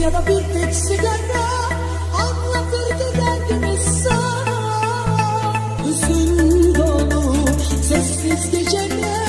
ya tek sigara anlatırdı derdimiz sana. Hüzün dolu sessiz geceler.